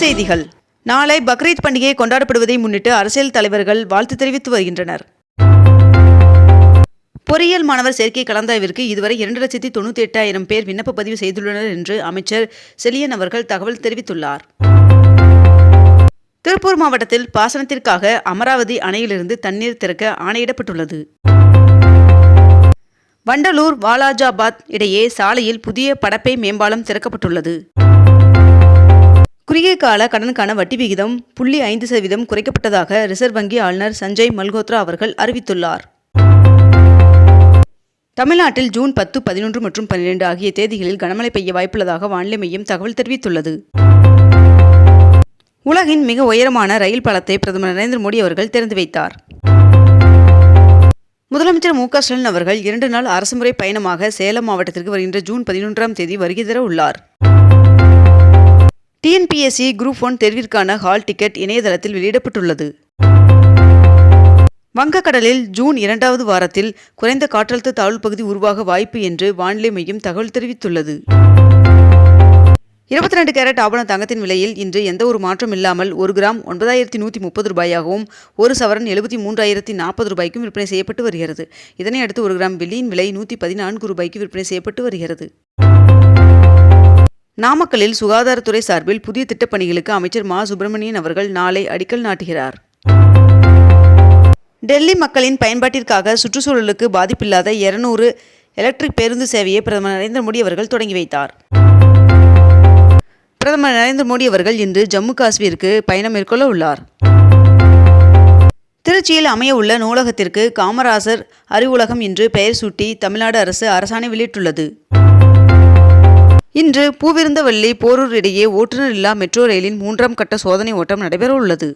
செய்திகள். நாளை பக்ரீத் பண்டிகை கொண்டாடப்படுவதை முன்னிட்டு அரசியல் தலைவர்கள் வாழ்த்து தெரிவித்து வருகின்றனர். பொறியியல் மாணவர் சேர்க்கை கலந்தாய்விற்கு இதுவரை இரண்டு லட்சத்தி தொண்ணூற்றி எட்டாயிரம் பேர் விண்ணப்ப பதிவு செய்துள்ளனர் என்று அமைச்சர் செலியன் அவர்கள் தகவல் தெரிவித்துள்ளார். திருப்பூர் மாவட்டத்தில் பாசனத்திற்காக அமராவதி அணையிலிருந்து தண்ணீர் திறக்க ஆணையிடப்பட்டுள்ளது. வண்டலூர் வாலாஜாபாத் இடையே சாலையில் புதிய படப்பை மேம்பாலம் திறக்கப்பட்டுள்ளது. குறுகிய கால கடனுக்கான வட்டி விகிதம் புள்ளி ஐந்து சதவீதம் குறைக்கப்பட்டதாக ரிசர்வ் வங்கி ஆளுநர் சஞ்சய் மல்கோத்ரா அவர்கள் அறிவித்துள்ளார். தமிழ்நாட்டில் ஜூன் பத்து பதினொன்று மற்றும் பன்னிரண்டு ஆகிய தேதிகளில் கனமழை பெய்ய வாய்ப்புள்ளதாக வானிலை மையம் தகவல் தெரிவித்துள்ளது. உலகின் மிக உயரமான ரயில் பாலத்தை பிரதமர் நரேந்திர மோடி அவர்கள் திறந்து வைத்தார். முதலமைச்சர் மு க ஸ்டாலின் அவர்கள் இரண்டு நாள் அரசுமுறை பயணமாக சேலம் மாவட்டத்திற்கு வருகின்ற ஜூன் பதினொன்றாம் தேதி வருகை தர உள்ளார். டிஎன்பிஎஸ்சி குரூப் ஒன் தேர்விற்கான ஹால் டிக்கெட் இணையதளத்தில் வெளியிடப்பட்டுள்ளது. வங்கக்கடலில் ஜூன் இரண்டாவது வாரத்தில் குறைந்த காற்றழுத்த தாழ்வு பகுதி உருவாக வாய்ப்பு என்று வானிலை மையம் தகவல் தெரிவித்துள்ளது. இருபத்தி ரெண்டு கேரட் ஆபண தங்கத்தின் விலையில் இன்று எந்த ஒரு மாற்றம் இல்லாமல் ஒரு கிராம் ஒன்பதாயிரத்தி நூற்றி முப்பது ரூபாயாகவும் ஒரு சவரன் எழுபத்தி மூன்றாயிரத்தி நாற்பது ரூபாய்க்கும் விற்பனை செய்யப்பட்டு வருகிறது. இதனை அடுத்து ஒரு கிராம் வெள்ளியின் விலை நூற்றி பதினான்கு ரூபாய்க்கு விற்பனை செய்யப்பட்டு வருகிறது. நாமக்கல்லில் சுகாதாரத்துறை சார்பில் புதிய திட்டப்பணிகளுக்கு அமைச்சர் மா. சுப்பிரமணியன் அவர்கள் நாளை அடிக்கல் நாட்டுகிறார். டெல்லி மக்களின் பயன்பாட்டிற்காக சுற்றுச்சூழலுக்கு பாதிப்பில்லாத இருநூறு எலக்ட்ரிக் பேருந்து சேவையை பிரதமர் நரேந்திர மோடி அவர்கள் தொடங்கி வைத்தார். பிரதமர் நரேந்திர மோடி அவர்கள் இன்று ஜம்மு காஷ்மீருக்கு பயணம் மேற்கொள்ள உள்ளார். திருச்சியில் அமைய உள்ள நூலகத்திற்கு காமராசர் அறிவுலகம் என்று பெயர் சூட்டி தமிழ்நாடு அரசு அரசாணை வெளியிட்டுள்ளது. இன்று பூவிருந்தவல்லி போரூர் இடையே ஓட்டுநர் இல்லா மெட்ரோ ரயிலின் மூன்றாம் கட்ட சோதனை ஓட்டம் நடைபெற உள்ளது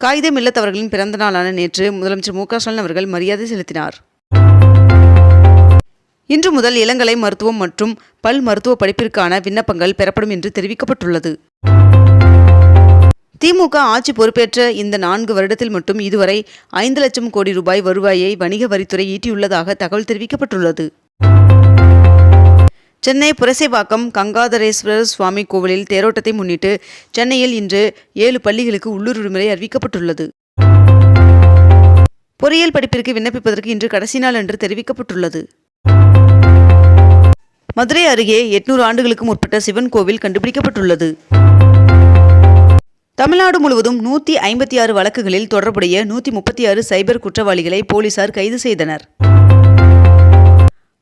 காகிதம் இல்லத்தவர்களின் பிறந்த நாளான நேற்று முதலமைச்சர் மு க ஸ்டாலின் அவர்கள் மரியாதை செலுத்தினார். இன்று முதல் இளங்கலை மருத்துவம் மற்றும் பல் மருத்துவ படிப்பிற்கான விண்ணப்பங்கள் பெறப்படும் என்று தெரிவிக்கப்பட்டுள்ளது. திமுக ஆட்சி பொறுப்பேற்ற இந்த நான்கு வருடத்தில் மட்டும் இதுவரை ஐந்து லட்சம் கோடி ரூபாய் வருவாயை வணிக வரித்துறை ஈட்டியுள்ளதாக தகவல் தெரிவிக்கப்பட்டுள்ளது. சென்னை புரசைவாக்கம் கங்காதரேஸ்வரர் சுவாமி கோவிலில் தேரோட்டத்தை முன்னிட்டு சென்னையில் இன்று ஏழு பள்ளிகளுக்கு உள்ளூர் விடுமுறை அறிவிக்கப்பட்டுள்ளது. பொறியியல் படிப்பிற்கு விண்ணப்பிப்பதற்கு இன்று கடைசி நாள் என்று தெரிவிக்கப்பட்டுள்ளது. மதுரை அருகே எட்நூறு ஆண்டுகளுக்கு முற்பட்ட சிவன் கோவில் கண்டுபிடிக்கப்பட்டுள்ளது. தமிழ்நாடு முழுவதும் நூற்றி ஐம்பத்தி ஆறு வழக்குகளில் தொடர்புடைய நூற்றி முப்பத்தி ஆறு சைபர் குற்றவாளிகளை போலீசார் கைது செய்தனர்.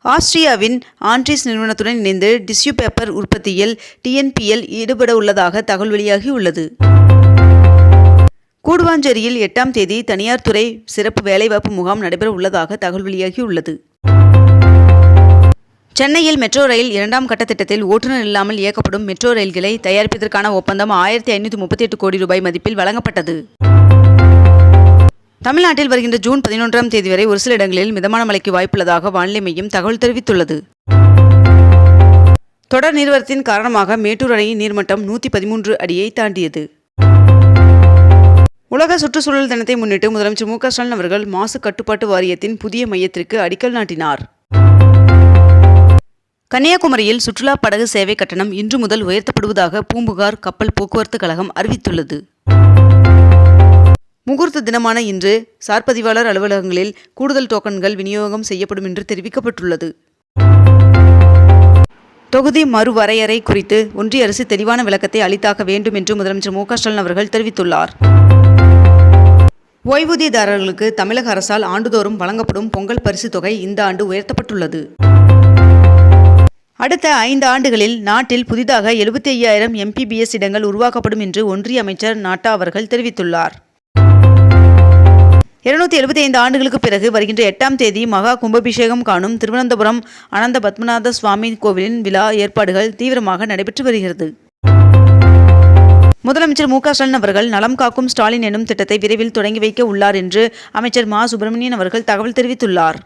ஆஸ்திரியாவின் ஆண்ட்ரிஸ் நிறுவனத்துடன் இணைந்து டிஷ்யூ பேப்பர் உற்பத்தியில் டிஎன்பிஎல் ஈடுபட உள்ளதாக தகவல் வெளியாகியுள்ளது கூடுவாஞ்சேரியில் எட்டாம் தேதி தனியார் துறை சிறப்பு வேலைவாய்ப்பு முகாம் நடைபெற உள்ளதாக தகவல் வெளியாகியுள்ளது சென்னையில் மெட்ரோ ரயில் இரண்டாம் கட்ட திட்டத்தில் ஓட்டுநர் இல்லாமல் இயக்கப்படும் மெட்ரோ ரயில்களை தயாரிப்பதற்கான ஒப்பந்தம் ஆயிரத்தி ஐநூற்றி முப்பத்தி எட்டு கோடி ரூபாய் மதிப்பில் வழங்கப்பட்டது. தமிழ்நாட்டில் வருகின்ற ஜூன் பதினொன்றாம் தேதி வரை ஒரு சில இடங்களில் மிதமான மழைக்கு வாய்ப்புள்ளதாக வானிலை மையம் தகவல் தெரிவித்துள்ளது. தொடர் நீர்வரத்தின் காரணமாக மேட்டூர் அணையின் நீர்மட்டம் நூற்றி பதிமூன்று அடியை தாண்டியது. உலக சுற்றுச்சூழல் தினத்தை முன்னிட்டு முதலமைச்சர் மு க ஸ்டாலின் அவர்கள் மாசு கட்டுப்பாட்டு வாரியத்தின் புதிய மையத்திற்கு அடிக்கல் நாட்டினார். கன்னியாகுமரியில் சுற்றுலா படகு சேவை கட்டணம் இன்று முதல் உயர்த்தப்படுவதாக பூம்புகார் கப்பல் போக்குவரத்து கழகம் அறிவித்துள்ளது. முகூர்த்த தினமான இன்று சார்பதிவாளர் அலுவலகங்களில் கூடுதல் டோக்கன்கள் விநியோகம் செய்யப்படும் என்று தெரிவிக்கப்பட்டுள்ளது. தொகுதி மறுவரையறை குறித்து ஒன்றிய அரசு தெளிவான விளக்கத்தை அளித்தாக வேண்டும் என்று முதலமைச்சர் மு ஸ்டாலின் அவர்கள் தெரிவித்துள்ளார். ஓய்வூதியதாரர்களுக்கு தமிழக அரசால் ஆண்டுதோறும் வழங்கப்படும் பொங்கல் பரிசு தொகை இந்த ஆண்டு உயர்த்தப்பட்டுள்ளது. அடுத்த ஐந்து ஆண்டுகளில் நாட்டில் புதிதாக எழுபத்தி ஐயாயிரம் எம்பிபிஎஸ் இடங்கள் உருவாக்கப்படும் என்று ஒன்றிய அமைச்சர் நாட்டா அவர்கள் தெரிவித்துள்ளார். இருநூத்தி எழுபத்தி ஐந்து ஆண்டுகளுக்கு பிறகு வருகின்ற எட்டாம் தேதி மகா கும்பாபிஷேகம் காணும் திருவனந்தபுரம் அனந்த பத்மநாத சுவாமி கோவிலின் விழா ஏற்பாடுகள் தீவிரமாக நடைபெற்று வருகிறது. முதலமைச்சர் மு க ஸ்டாலின் அவர்கள் நலம் காக்கும் ஸ்டாலின் எனும் திட்டத்தை விரைவில் தொடங்கி வைக்க உள்ளார் என்று அமைச்சர் மா. சுப்பிரமணியன் அவர்கள் தகவல் தெரிவித்துள்ளார்.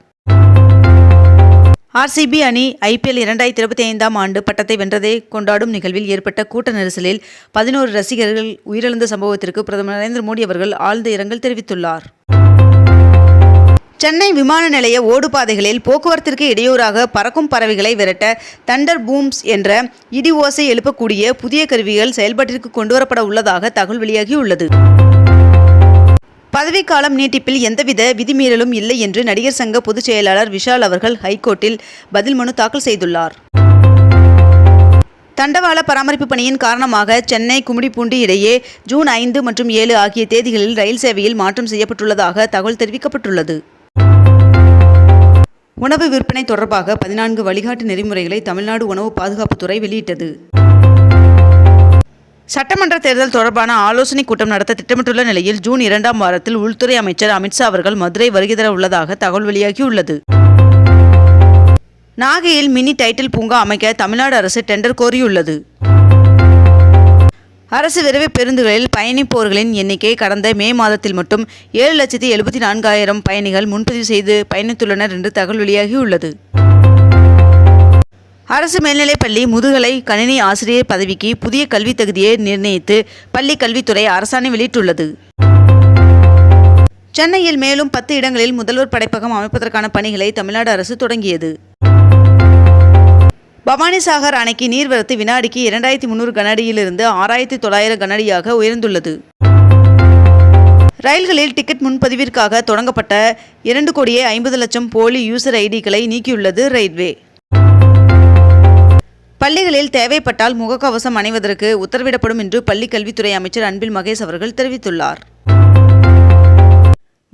ஆர்சிபி அணி ஐபிஎல் இரண்டாயிரத்தி இருபத்தி ஐந்தாம் ஆண்டு பட்டத்தை வென்றதை கொண்டாடும் நிகழ்வில் ஏற்பட்ட கூட்ட நெரிசலில் பதினோரு ரசிகர்கள் உயிரிழந்த சம்பவத்திற்கு பிரதமர் நரேந்திர மோடி அவர்கள் ஆழ்ந்த இரங்கல் தெரிவித்துள்ளார். சென்னை விமான நிலைய ஓடுபாதைகளில் போக்குவரத்திற்கு இடையூறாக பறக்கும் பறவைகளை விரட்ட தண்டர் பூம்ஸ் என்ற இடி ஓசை எழுப்பக்கூடிய புதிய கருவிகள் செயல்பாட்டிற்கு கொண்டுவரப்பட உள்ளதாக தகவல் வெளியாகியுள்ளது. பதவிக்காலம் நீட்டிப்பில் எந்தவித விதிமீறலும் இல்லை என்று நடிகர் சங்க பொதுச் செயலாளர் விஷால் அவர்கள் ஹைகோர்ட்டில் பதில் மனு தாக்கல் செய்துள்ளார். தண்டவாள பராமரிப்பு பணியின் காரணமாக சென்னை கும்மிடிப்பூண்டி இடையே ஜூன் ஐந்து மற்றும் ஏழு ஆகிய தேதிகளில் ரயில் சேவையில் மாற்றம் செய்யப்பட்டுள்ளதாக தகவல் தெரிவிக்கப்பட்டுள்ளது. உணவு விற்பனை தொடர்பாக பதினான்கு வழிகாட்டு நெறிமுறைகளை தமிழ்நாடு உணவு பாதுகாப்புத்துறை வெளியிட்டது. சட்டமன்ற தேர்தல் தொடர்பான ஆலோசனைக் கூட்டம் நடத்த திட்டமிட்டுள்ள நிலையில் ஜூன் இரண்டாம் வாரத்தில் உள்துறை அமைச்சர் அமித்ஷா அவர்கள் மதுரை வருகை தர உள்ளதாக தகவல் வெளியாகியுள்ளது. நாகையில் மினி டைட்டில் பூங்கா அமைக்க தமிழ்நாடு அரசு டெண்டர் கோரியுள்ளது. அரசு விரைவு பேருந்துகளில் பயணிப்போர்களின் எண்ணிக்கை கடந்த மே மாதத்தில் மட்டும் ஏழு லட்சத்தி எழுபத்தி நான்காயிரம் பயணிகள் முன்பதிவு செய்து பயணித்துள்ளனர் என்று தகவல் வெளியாகியுள்ளது. அரசு மேல்நிலைப்பள்ளி முதுகலை கணினி ஆசிரியர் பதவிக்கு புதிய கல்வித் தகுதியை நிர்ணயித்து பள்ளி கல்வித்துறை அரசாணை வெளியிட்டுள்ளது. சென்னையில் மேலும் பத்து இடங்களில் முதல்வர் படைப்பகம் அமைப்பதற்கான பணிகளை தமிழ்நாடு அரசு தொடங்கியது. பவானிசாகர் அணைக்கு நீர்வரத்து வினாடிக்கு இரண்டாயிரத்தி முந்நூறு கனஅடியிலிருந்து ஆறாயிரத்தி தொள்ளாயிரம் கனஅடியாக உயர்ந்துள்ளது. ரயில்களில் டிக்கெட் முன்பதிவிற்காக தொடங்கப்பட்ட இரண்டு கோடியே ஐம்பது லட்சம் போலி யூசர் ஐடிகளை நீக்கியுள்ளது ரயில்வே. பள்ளிகளில் தேவைப்பட்டால் முகக்கவசம் அணிவதற்கு உத்தரவிடப்படும் என்று பள்ளிக் கல்வித்துறை அமைச்சர் அன்பில் மகேஷ் அவர்கள் தெரிவித்துள்ளார்.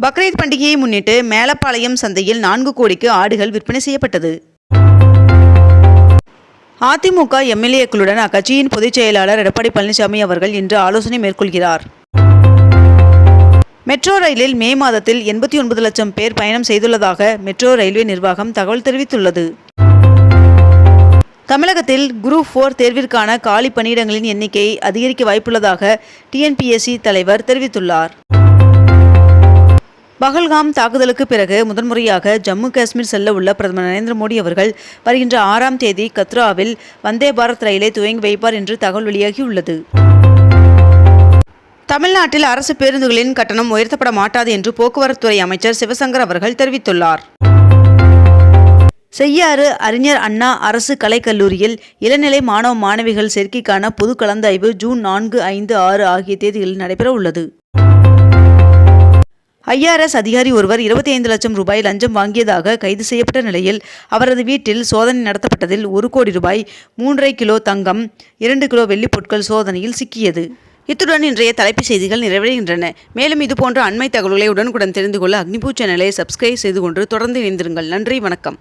பக்ரீத் பண்டிகையை முன்னிட்டு மேலப்பாளையம் சந்தையில் நான்கு கோடிக்கு ஆடுகள் விற்பனை செய்யப்பட்டது. அதிமுக எம்எல்ஏக்களுடன் அக்கட்சியின் பொதுச் செயலாளர் எடப்பாடி பழனிசாமி அவர்கள் இன்று ஆலோசனை மேற்கொள்கிறார். மெட்ரோ ரயிலில் மே மாதத்தில் எண்பத்தி ஒன்பது லட்சம் பேர் பயணம் செய்துள்ளதாக மெட்ரோ ரயில்வே நிர்வாகம் தகவல் தெரிவித்துள்ளது. தமிழகத்தில் குரூப் ஃபோர் தேர்விற்கான காலி பணியிடங்களின் எண்ணிக்கை அதிகரிக்க வாய்ப்புள்ளதாக டிஎன்பிஎஸ்சி தலைவர் தெரிவித்துள்ளார். பகல்காம் தாக்குதலுக்கு பிறகு முதன்முறையாக ஜம்மு காஷ்மீர் செல்ல உள்ள பிரதமர் நரேந்திர மோடி அவர்கள் வருகின்ற ஆறாம் தேதி கத்ராவில் வந்தே பாரத் ரயிலை துவங்கி வைப்பார் என்று தகவல் வெளியாகியுள்ளது. தமிழ்நாட்டில் அரசு பேருந்துகளின் கட்டணம் உயர்த்தப்பட மாட்டாது என்று போக்குவரத்துறை அமைச்சர் சிவசங்கர் அவர்கள் தெரிவித்துள்ளார். செய்யாறு அறிஞர் அண்ணா அரசு கலைக்கல்லூரியில் இளநிலை மாணவ மாணவிகள் சேர்க்கைக்கான பொது கலந்தாய்வு ஜூன் நான்கு ஐந்து ஆறு ஆகிய தேதிகளில் நடைபெற உள்ளது ஐஆர்எஸ் அதிகாரி ஒருவர் இருபத்தி ஐந்து லட்சம் ரூபாய் லஞ்சம் வாங்கியதாக கைது செய்யப்பட்ட நிலையில் அவரது வீட்டில் சோதனை நடத்தப்பட்டதில் ஒரு கோடி ரூபாய் மூன்றரை கிலோ தங்கம் இரண்டு கிலோ வெள்ளிப் பொருட்கள் சோதனையில் சிக்கியது. இத்துடன் இன்றைய தலைப்புச் செய்திகள் நிறைவடைகின்றன. மேலும் இதுபோன்ற அண்மை தகவல்களை உடனுக்குடன் தெரிந்து கொள்ள அக்னிபூ சேனலை சப்ஸ்கிரைப் செய்து கொண்டு தொடர்ந்து இணைந்திருங்கள். நன்றி வணக்கம்.